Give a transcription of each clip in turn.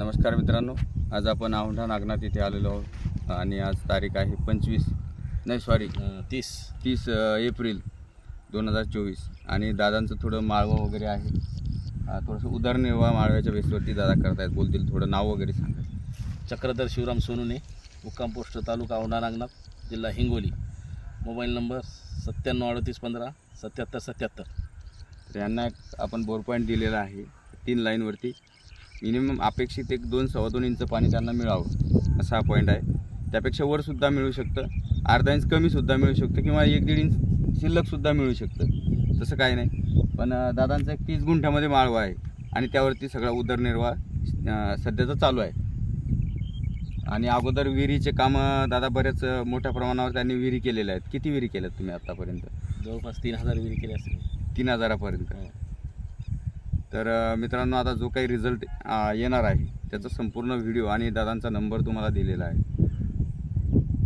नमस्कार मित्रांनो. आज आपण औंढा नागनाथ इथे आलेलो आहोत. आणि आज तारीख आहे पंचवीस नाही सॉरी तीस. तीस एप्रिल दोन हजार चोवीस. आणि दादांचं थोडं माळवं वगैरे आहे. थोडंसं उदरनिर्वाह माळव्याच्या बेसवरती दादा करतायत बोलतील थोडं नाव वगैरे सांगा. चक्रधर शिवराम सोनुने मुक्काम पोस्ट तालुका औंढा नागनाथ जिल्हा हिंगोली. मोबाईल नंबर सत्त्याण्णव अडतीस पंधरा सत्याहत्तर सत्याहत्तर. तर यांना एक आपण बोर पॉईंट दिलेला आहे तीन लाईनवरती मिनिमम अपेक्षित एक दोन सव्वा दोन इंच पाणी त्यांना मिळावं असा हा पॉईंट आहे. त्यापेक्षा वरसुद्धा मिळू शकतं अर्धा इंच कमीसुद्धा मिळू शकतं किंवा एक दीड इंच शिल्लकसुद्धा मिळू शकतं. तसं काही नाही. पण दादांचा एक तीस गुंठ्यामध्ये माळवा आहे आणि त्यावरती सगळा उदरनिर्वाह सध्याचा चालू आहे. आणि अगोदर विहिरीचे कामं दादा अं, मोठ्या प्रमाणावर त्यांनी विहिरी केलेल्या आहेत. किती विहिरी केल्यात तुम्ही आत्तापर्यंत जवळपास तीन हजार विहिरी केले असतील. तीन हजारापर्यंत. हो. तर मित्रांनो आता जो काही रिझल्ट येणार आहे त्याचा संपूर्ण व्हिडिओ आणि दादांचा नंबर तुम्हाला दिलेला आहे.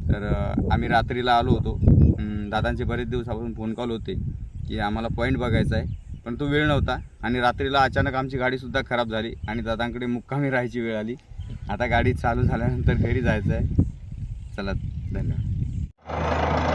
तर आम्ही रात्रीला आलो होतो. दादांचे बरेच दिवसापासून फोन कॉल होते की आम्हाला पॉईंट बघायचा आहे पण तो वेळ नव्हता आणि रात्रीला अचानक आमची गाडीसुद्धा खराब झाली आणि दादांकडे मुक्कामी राहायची वेळ आली. आता गाडी चालू झाल्यानंतर घरी जायचं आहे. चला धन्यवाद.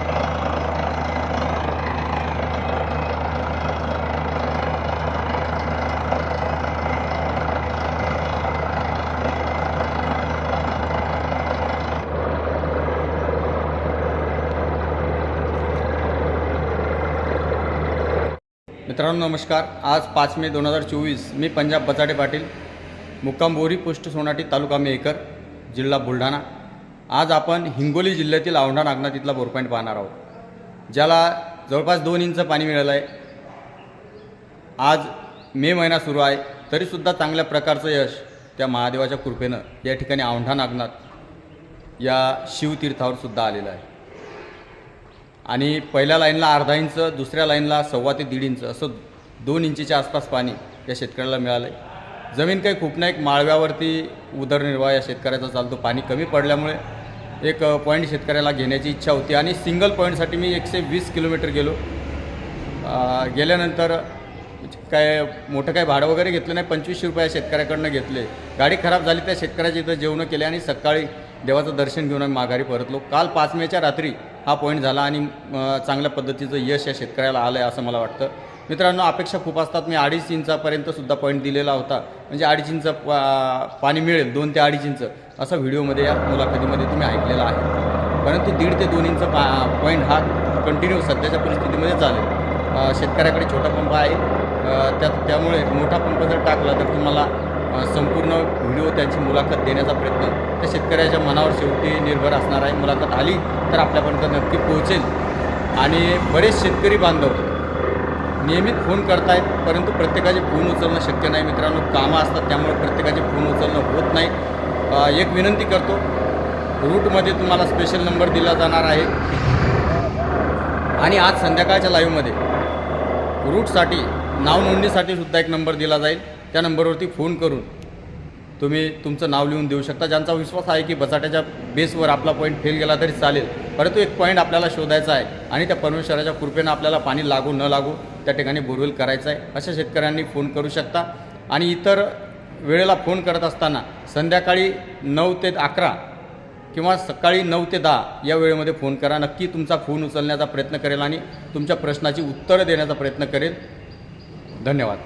मित्रांनो नमस्कार. आज पाच मे दोन हजार चोवीस. मी पंजाब बचाटे पाटील. मुक्काम बोरी पुष्ट सोनाटी तालुका मेकर जिल्हा बुलढाणा. आज आपण हिंगोली जिल्ह्यातील औंढा नागनाथ इथला बोर पॉईंट पाहणार आहोत ज्याला जवळपास दोन इंच पाणी मिळालं आहे. आज मे महिना सुरू आहे तरीसुद्धा चांगल्या प्रकारचं यश त्या महादेवाच्या कृपेनं या ठिकाणी औंढा नागनाथ या शिवतीर्थावर सुद्धा आलेलं आहे. आणि पहिल्या लाईनला अर्धा इंच दुसऱ्या लाईनला सव्वा ते दीड इंच असं दोन इंचीच्या आसपास पाणी या शेतकऱ्याला मिळालं आहे जमीन काही खूप नाही एक माळव्यावरती उदरनिर्वाह या शेतकऱ्याचा चालतो. पाणी कमी पडल्यामुळे एक पॉईंट शेतकऱ्याला घेण्याची इच्छा होती आणि सिंगल पॉईंटसाठी मी एकशे वीस किलोमीटर गेलो. गेल्यानंतर काय मोठं काय भाडं वगैरे घेतलं नाही पंचवीसशे रुपये शेतकऱ्याकडनं घेतले. गाडी खराब झाली त्या शेतकऱ्याच्या इथं जेवणं केले आणि सकाळी देवाचं दर्शन घेऊन आम्ही माघारी परतलो. काल पाच मेच्या रात्री हा पॉईंट झाला आणि चांगल्या पद्धतीचं यश या शेतकऱ्याला आलं आहे असं मला वाटतं. मित्रांनो अपेक्षा खूप असतात. मी अडीच इंचापर्यंतसुद्धा पॉईंट दिलेला होता. म्हणजे अडीच इंच पा पाणी मिळेल दोन ते अडीच इंच असा व्हिडिओमध्ये या मुलाखतीमध्ये तुम्ही ऐकलेला आहे. परंतु दीड ते दोन इंच पा पॉईंट हा कंटिन्यू सध्याच्या परिस्थितीमध्ये चालेल. शेतकऱ्याकडे छोटा पंप आहे. त्या त्यामुळे मोठा पंप जर टाकला तर तुम्हाला संपूर्ण व्हिडिओ त्यांची मुलाखत देण्याचा प्रयत्न त्या शेतकऱ्याच्या मनावर शेवटी निर्भर असणार आहे. मुलाखत आली तर आपल्यापर्यंत नक्की पोहोचेल. आणि बरेच शेतकरी बांधव नियमित फोन करतायत परंतु प्रत्येकाचे फोन उचलणं शक्य नाही. मित्रांनो कामं असतात त्यामुळे प्रत्येकाचे फोन उचलणं होत नाही एक विनंती करतो रूटमध्ये तुम्हाला स्पेशल नंबर दिला जाणार आहे. आणि आज संध्याकाळच्या लाईव्हमध्ये रूटसाठी नाव नोंदणीसाठी सुद्धा एक नंबर दिला जाईल. त्या नंबरवरती फोन करून तुम्ही तुमचं नाव लिहून देऊ शकता ज्यांचा विश्वास आहे की बचाट्याच्या बेसवर आपला पॉईंट फेल गेला तरी चालेल. परंतु एक पॉईंट आपल्याला शोधायचा आहे आणि त्या परमेश्वराच्या कृपेनं आपल्याला पाणी लागू न लागू त्या ठिकाणी बोरवेल करायचं आहे. अशा शेतकऱ्यांनी फोन करू शकता. आणि इतर वेळेला फोन करत असताना संध्याकाळी नऊ ते अकरा किंवा सकाळी नऊ ते दहा या वेळेमध्ये फोन करा. नक्की तुमचा फोन उचलण्याचा प्रयत्न करेल आणि तुमच्या प्रश्नाची उत्तरं देण्याचा प्रयत्न करेल. धन्यवाद.